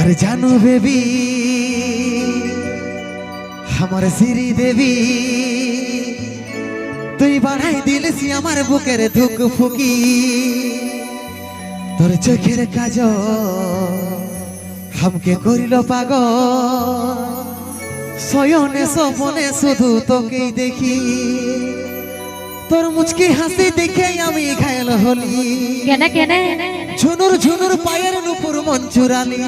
আরে জানো বেবি আমার সিরি দেবী তুই বাড়াই দিলিস আমার বুকের ধুক ফুকি। তোর চোখের কাজ হামকে করিল পাগ শয়নে সপনে শুধু তোকেই দেখি। তোর মুচকি হাসি দেখে আমি ঘায়ল হলি। কেন কেন? ঝুনুর ঝুনুর পায়ের নুপুর চুরালি।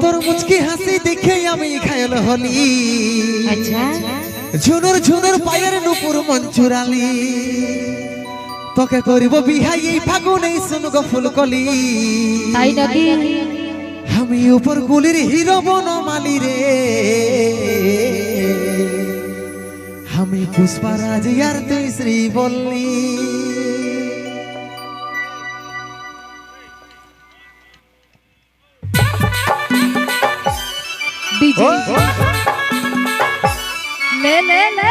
তোর মুচকি হাসি দেখে আমি ঘায়ল হলি। আচ্ছা। ঝুনুর ঝুনুর পায়ের নুপুর মন চুরালি তোকে করিব বিহাই এই ফাগুন এই শুনগ ফুলকলি। তাই নাকি? আমি উপর গুলির হিরো বনমালি রে। আমি পুষ্পারাজ আর তুই শ্রী বললি ডিজে লে লে লে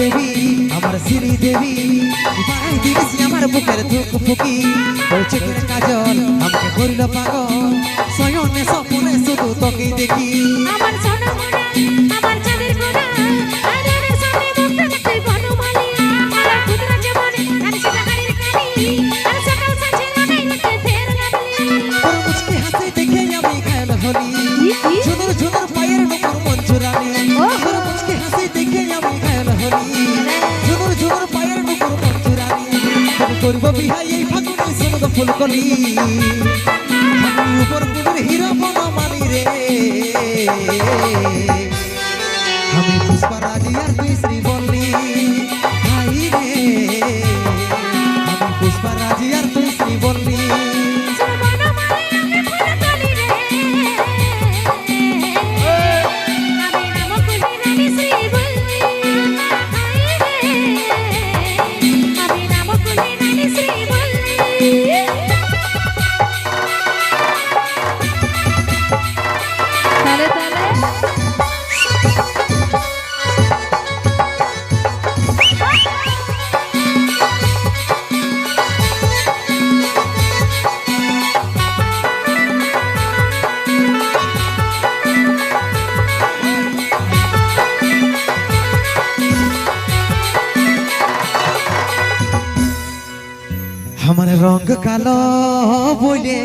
দেবী আমার শ্রী দেবী বাড়াই দিয়েছি আমার বুকের ধুক ফুকি তোর চোখের কাজল আমাকে করিল পাগল সয়নে স্বপ্নে শুধু তোকেই দেখি আমার সোনা মোনা আমার চাঁদের কোনা আয়নার সামনে মুখটা দেখতে বনমালী আমার ক্ষুদ্র জীবনে আমি সেটা হারিয়ে কাটি আর সকাল সাজে লাগাই রাখতে ফের গাবলি তোর মুচকি হাসি দেখে আমি ঘায়ল হলি ঝুনুর ঝুনুর পায়ের নুপুর মন চুরালি তোর মুচকি হাসি দেখে আমি ঘায়ল হলি ঝুনুর ঝুনুর পায়ের নুপুর মন চুরালি তোর করব বিহাই শুনগ ফুলকলি উপর কুমির হিরো মানি রে। আমি পুষ্পারাজি আর তুই শ্রী বললি রে। আমার রঙ কালো বলে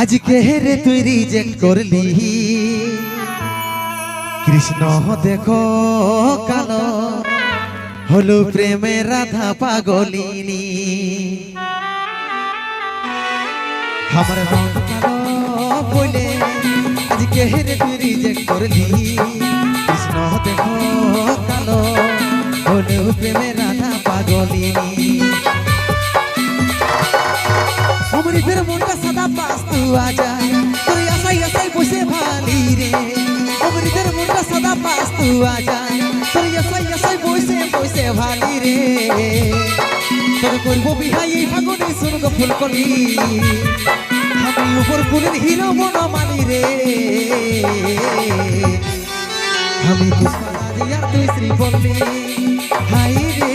আজকে হেরে তুই রিজেক্ট করলি। কৃষ্ণ, দেখো কালো, হলো প্রেমে রাধা পাগলিনী। আমার রঙ কালো বলে আজকে হেরে তুই রিজেক্ট করলি। কৃষ্ণ, দেখো কালো, হলো প্রেমে রাধা পাগলিনী। অমৃতের মনটা সাদা পাস্তু আজা তোর আশাই আশাই বসে ভালি রে। অমৃতের মনটা সাদা পাস্তু আজা তোর আশাই আশাই বসে বসে ভালি রে। তোর করব বিহাই এই ফাগুনে শুনগ ফুলকলি আমি উপর কুলের হিরো মন মানি রে। আমি পুষ্পারাজি আর তুই শ্রী বললি হাই রে।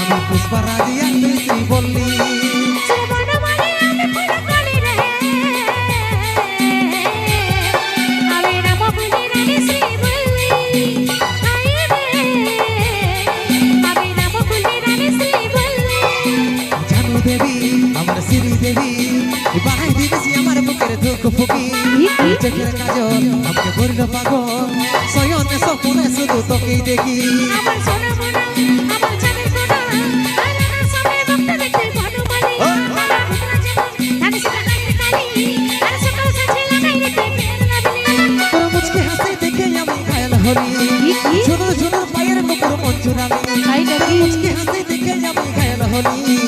আমি পুষ্পারাজি আর তুই শ্রী বললি দেবী আমার শ্রী দেবী বাড়াই দিয়েছি আমার বুকের দুঃখ ফুকি। চোখের কাজল আমাকে করিল পাগল সয়নে স্বপ্নে শুধু তোকেই দেখি। আমার সোনা মোনা আমার সামনে মুখটা দেখতে লাগাই রাখতে ফের গাবলি তোর মুচকি হাসি দেখে আমি ঘায়ল হলি।